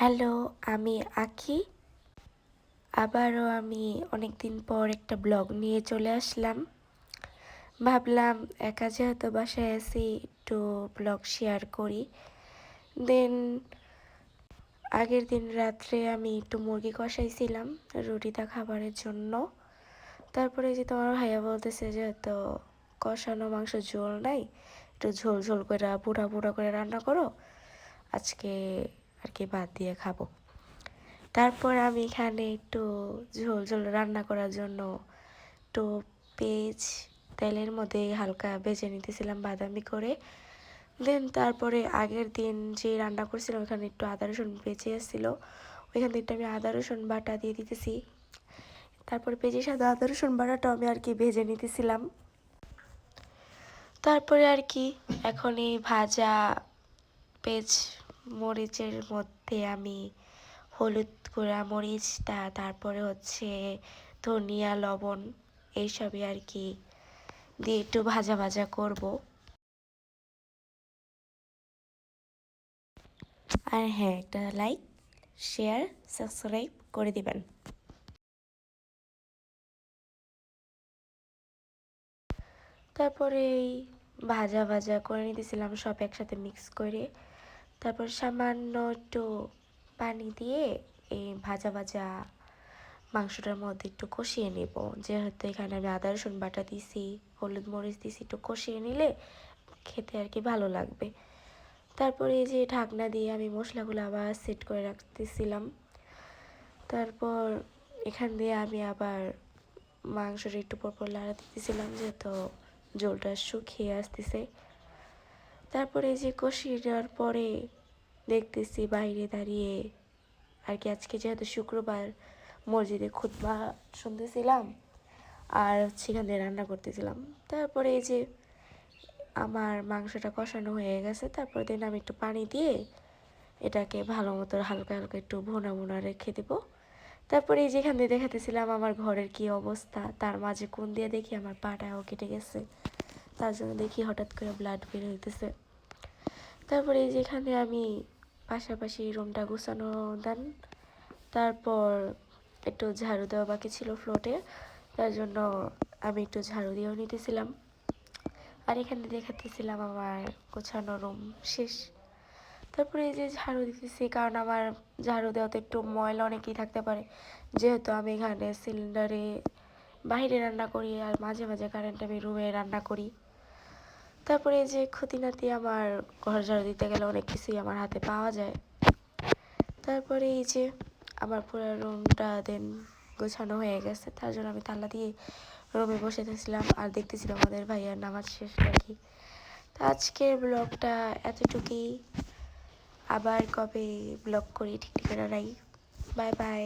Hello, আমি আখি আবারও আমি অনেক দিন পর একটা ব্লগ নিয়ে চলে আসলাম। ভাবলাম একা যেহেতু বাসায় আছি, একটু ব্লগ শেয়ার করি। দেন আগের দিন রাত্রে আমি একটু মুরগি কষাইছিলাম রুটিটা খাবারের জন্য। তারপরে যে তোমার ভাইয়া বলতেছে যে তো কষানো মাংস ঝোল নাই, একটু ঝোল ঝোল করে বুড়া বুড়া করে রান্না করো। আজকে আর কি ভাত দিয়ে খাব। তারপর আমি এখানে একটু ঝোল ঝোল রান্না করার জন্য একটু পেঁয়াজ, তেলের মধ্যে হালকা বেজে নিতেছিলাম বাদামি করে। দেন তারপরে আগের দিন যে রান্না করছিলাম, ওখানে একটু আদা, রসুন বেঁচে এসেছিল ওইখান থেকে আমি আদা, রসুন বাটা দিয়ে দিতেছি। তারপরে পেঁচে সাথে আদা, রসুন বাটাটাও আমি আর কি ভেজে নিতেছিলাম। তারপরে আর কি, এখন এই ভাজা পেঁয়াজ মরিচের মধ্যে আমি হলুদ গুঁড়া মরিচটা, তারপরে হচ্ছে ধনিয়া, লবণ এইসবই আর কি দিয়ে একটু ভাজা ভাজা করব। আর হ্যাঁ একটা লাইক শেয়ার সাবস্ক্রাইব করে দিবেন। তারপরে এই ভাজা ভাজা করে নিতেছিলাম সব একসাথে মিক্স করে। তারপর সামান্য একটু পানি দিয়ে এই ভাজা ভাজা মাংসটার মধ্যে একটু কষিয়ে নেব। যেহেতু এখানে আমি আদা, রসুন বাটা দিছি, হলুদ মরিচ দিছি, একটু কষিয়ে নিলে খেতে আর কি ভালো লাগবে। তারপরে এই যে ঢাকনা দিয়ে আমি মশলাগুলো আবার সেট করে রাখতেছিলাম। তারপর এখান দিয়ে আমি আবার মাংসটা একটু পরপর লাড়া দিতেছিলাম, যেহেতু জলটা শুকিয়ে আসতেছে। তারপরে যে কষিয়ে দেওয়ার পরে দেখতেছি বাইরে দাঁড়িয়ে। আর কি আজকে যেহেতু শুক্রবার মসজিদে খুতবা শুনতেছিলাম, আর সেখানে রান্না করতেছিলাম। তারপরে এই যে আমার মাংসটা কষানো হয়ে গেছে, তারপরে দিন আমি একটু পানি দিয়ে এটাকে ভালো মতো হালকা হালকা একটু ভোনা ভোনা রেখে দেবো। তারপরে এই যেখান দিয়ে দেখাতেছিলাম আমার ঘরের কি অবস্থা, তার মাঝে কোন দিয়ে দেখি আমার পাটাও কেটে গেছে। তার জন্য দেখি হঠাৎ করে ব্লাড বের হইতেছে। তারপরে এই যেখানে আমি পাশাপাশি রুমটা গুছানো দেন। তারপর একটু ঝাড়ু দেওয়া বাকি ছিল ফ্লোটে তার জন্য আমি একটু ঝাড়ু দিয়েও নিতেছিলাম। আর এখানে দেখাতেছিলাম আমার গোছানো রুম শেষ। তারপরে এই যে ঝাড়ু দিতেছি, কারণ আমার ঝাড়ু দেওয়াতে একটু ময়লা অনেকই থাকতে পারে। যেহেতু আমি এখানে সিলিন্ডারে বাইরে রান্না করি আর মাঝে মাঝে কারেন্ট আমি রুমে রান্না করি। তারপরে যে খুঁতিনাতি আমার ঘর ঝাড়ু দিতে গেলে অনেক কিছুই আমার হাতে পাওয়া যায়। তারপরে এই যে আমার পুরো রুমটা দেন গোছানো হয়ে গেছে, তার জন্য আমি তালা দিয়ে রুমে বসে থাকছিলাম আর দেখতেছিলাম আমাদের ভাইয়ার নামাজ শেষ নাকি। তো আজকের ব্লগটা এতটুকুই। আবার কবে ব্লগ করি ঠিক ঠিকানা নাই। Bye bye.